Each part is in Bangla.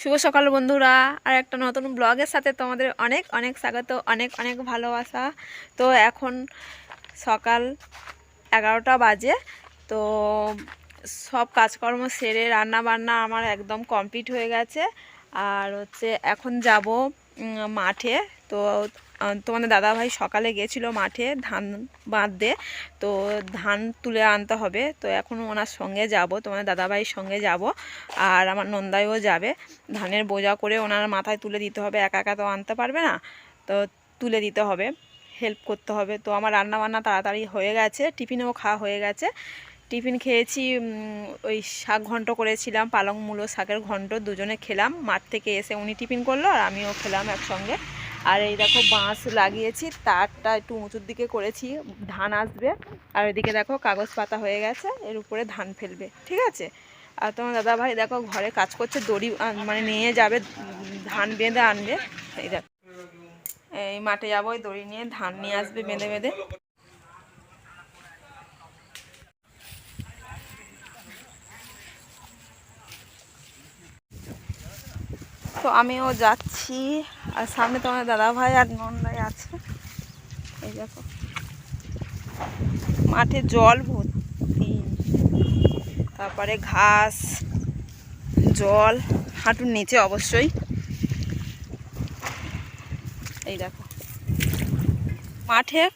শুভ সকাল বন্ধুরা। আর একটা নতুন ব্লগের সাথে তোমাদের অনেক অনেক স্বাগত, অনেক অনেক ভালোবাসা। তো এখন সকাল এগারোটা বাজে। তো সব কাজকর্ম সেরে রান্না বান্না আমার একদম কমপ্লিট হয়ে গেছে। আর হচ্ছে এখন যাব মাঠে। তো তোমাদের দাদাভাই সকালে গেছিল মাঠে ধান বাঁধতে, তো ধান তুলে আনতে হবে। তো এখন ওনার সঙ্গে যাব, তোমাদের দাদাভাইয়ের সঙ্গে যাব, আর আমার নন্দাইও যাবে। ধানের বোঝা করে ওনার মাথায় তুলে দিতে হবে, একা একা তো আনতে পারবে না, তো তুলে দিতে হবে হেল্প করতে হবে। তো আমার রান্না বান্না তাড়াতাড়ি হয়ে গেছে, টিফিনও খাওয়া হয়ে গেছে। টিফিন খেয়েছি ওই শাক ঘন্ট করেছিলাম, পালং মূলো, শাকের ঘন্ট দুজনে খেলাম। মাঠ থেকে এসে উনি টিফিন করল, আর আমিও খেলাম একসঙ্গে। আর এই দেখো বাঁশ লাগিয়েছি, তারটা একটু উঁচুর দিকে করেছি, ধান আসবে। আর এদিকে দেখো কাগজ পাতা হয়ে গেছে, এর উপরে ধান ফেলবে, ঠিক আছে? আর তোমার দাদা ভাই দেখো ঘরে কাজ করছে, দড়ি মানে নিয়ে যাবে, ধান বেঁধে আনবে, এই দেখো। এই মাঠে যাব, ওই দড়ি নিয়ে ধান নিয়ে আসবে বেঁধে বেঁধে। তো আমিও যাচ্ছি আর সামনে তোমার দাদা ভাই আর নন্দাই আছে। এই দেখো। মাঠে জল ভর্তি। তারপরে ঘাস, জল, হাঁটুর নিচে অবশ্যই। এই দেখো। মাঠে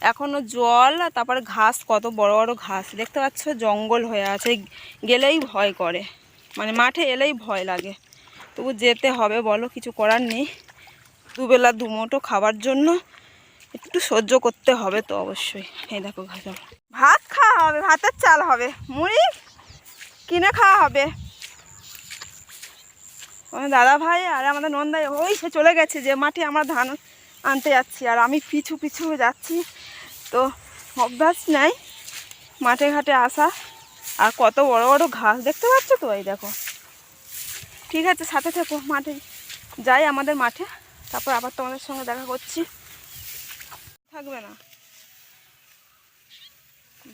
এখনও জল তারপরে ঘাস, কত বড় বড় ঘাস। দেখতে পাচ্ছ, জঙ্গল হয়ে আছে। গেলেই ভয় করে। মানে মাঠে এলেই ভয় লাগে। তবু যেতে হবে, বলো, কিছু করার নেই। দুবেলা দুমোটো খাবার জন্য একটু সহ্য করতে হবে তো অবশ্যই। এই দেখো ঘাস ভাত খাওয়া হবে, ভাতের চাল হবে। মুড়ি কিনে খাওয়া হবে। আমার দাদা ভাই আর আমাদের নন্দাই, ওই সে চলে গেছে যে মাঠে আমরা ধান আনতে যাচ্ছি আর আমি পিছু পিছু যাচ্ছি। তো অভ্যাস নাই মাঠে ঘাটে আসা। আর কত বড় বড় ঘাস দেখতে পাচ্ছ তো? এই দেখো। ঠিক আছে, সাথে থেকো, মাঠে যাই আমাদের মাঠে। তারপর আবার তোমাদের সঙ্গে দেখা করছি। থাকবে না।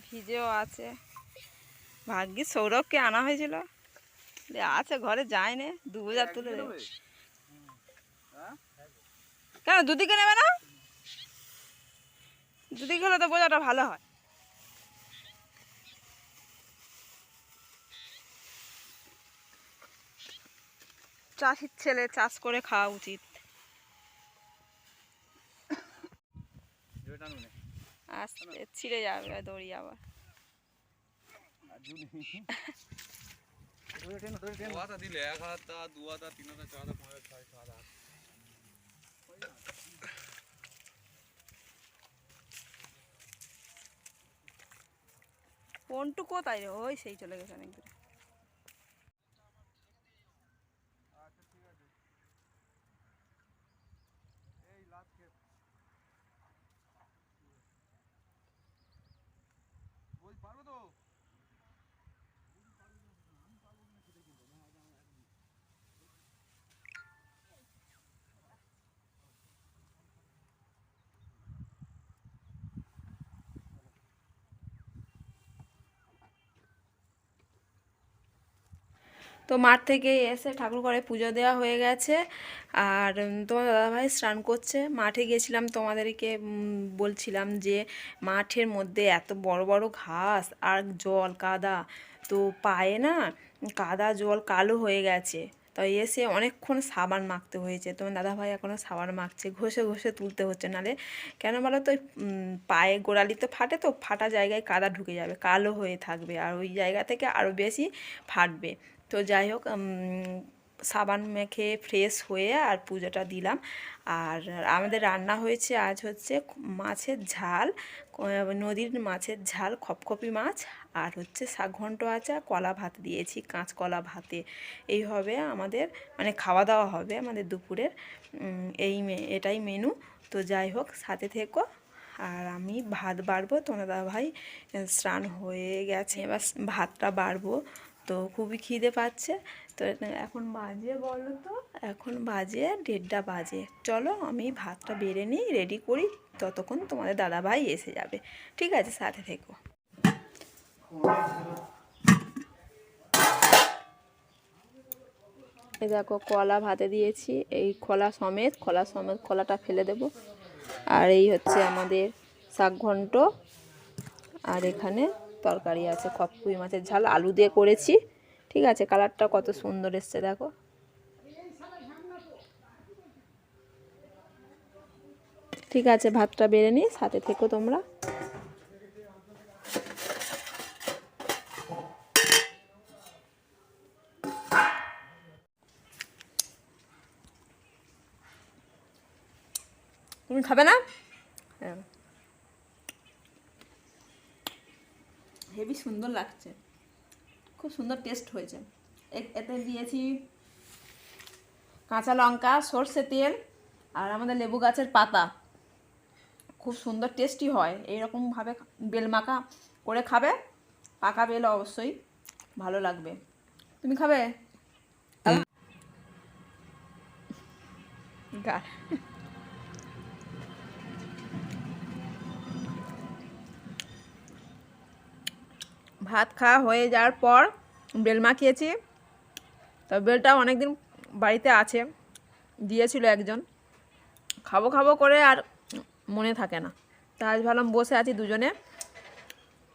ভিজেও আছে। ভাগ্যি সৌরভকে আনা হয়েছিল। আছে, ঘরে যায় নে দু বোঝা তুলে কেন, দুদিকে নেবে না? দুদিকে হলে তো বোঝাটা ভালো হয়। চাষির ছেলে, চাষ করে খাওয়া উচিত। আস্তে ছিঁড়ে যাবে দড়ি আবার। দিলে এক হাতা দু হাতা তিন হাতা চার হাতা পাঁচ হাতা ছয় সাত কোনটু কোথায় রে? ওই সেই চলে গেছে অনেক দূরে তো মাঠ থেকে এসে ঠাকুর ঘরে পুজো দেওয়া হয়ে গেছে। আর তোমার দাদাভাই স্নান করছে। মাঠে গেছিলাম তোমাদেরকে বলছিলাম যে মাঠের মধ্যে এত বড় বড় ঘাস আর জল, কাদা। তো পায়ে না কাদা, জল, কালো হয়ে গেছে। তো এসে অনেকক্ষণ সাবান মাখতে হয়েছে। তোমার দাদাভাই এখনও সাবান মাখছে। ঘষে ঘষে তুলতে হচ্ছে নালে। কেন বলো তো পায়ে গোড়ালি তো ফাটে তো, ফাটা জায়গায় কাদা ঢুকে যাবে। কালো হয়ে থাকবে। আর ওই জায়গা থেকে আরও বেশি ফাটবে। তো যাই হোক সাবান মেখে ফ্রেশ হয়ে আর পুজোটা দিলাম। আর আমাদের রান্না হয়েছে আজ হচ্ছে মাছের ঝাল নদীর মাছের ঝাল, খপখপি মাছ আর হচ্ছে শাক ঘন্ট আছে কলা ভাত দিয়েছি কাঁচকলা ভাতে। এই হবে আমাদের মানে খাওয়া দাওয়া হবে আমাদের দুপুরের এই এটাই মেনু তো যাই হোক, সাথে থেকো। আর আমি ভাত বাড়বো, তোমার দাদা ভাই স্নান হয়ে গেছে। এবার ভাতটা বাড়বো। তো খুবই খিদে পাচ্ছে। তো এখন বাজে বলো তো এখন বাজে, দেড়টা বাজে। চলো আমি ভাতটা বেড়ে নিই রেডি করি, ততক্ষণ তোমাদের দাদা ভাই এসে যাবে। ঠিক আছে, সাথে থেকো। এই দেখো, কলা ভাতে দিয়েছি। এই খোলা সমেত খোলা সমেত খোলাটা ফেলে দেব। আর এই হচ্ছে আমাদের শাক ঘন্ট আর এখানে তরকারি আছে কপুই মাছের ঝাল, আলু দিয়ে করেছি। ঠিক আছে কালারটা কত সুন্দর এসছে, দেখো। ঠিক আছে, ভাতটা বেড়ে নিই সাথে থেকো তোমরা। তুমি খাবে না? হ্যাঁ। হেভি সুন্দর লাগছে। খুব সুন্দর টেস্ট হয়েছে। এ- এতে দিয়েছি কাঁচা লঙ্কা সর্ষে তেল আর আমাদের লেবু গাছের পাতা। খুব সুন্দর টেস্টি হয়। এইরকমভাবে বেল মাখা করে খাবে। পাকা বেল অবশ্যই ভালো লাগবে। তুমি খাবে? গা- ভাত খাওয়া হয়ে যাওয়ার পর বেল মাখিয়েছি। তো বেলটা অনেকদিন বাড়িতে আছে, দিয়েছিল একজন। খাব খাব করে আর মনে থাকে না। তা আজ ভাবলাম বসে আছি দুজনে।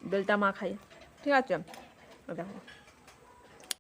বেলটা মা খাই ঠিক আছে? দেখো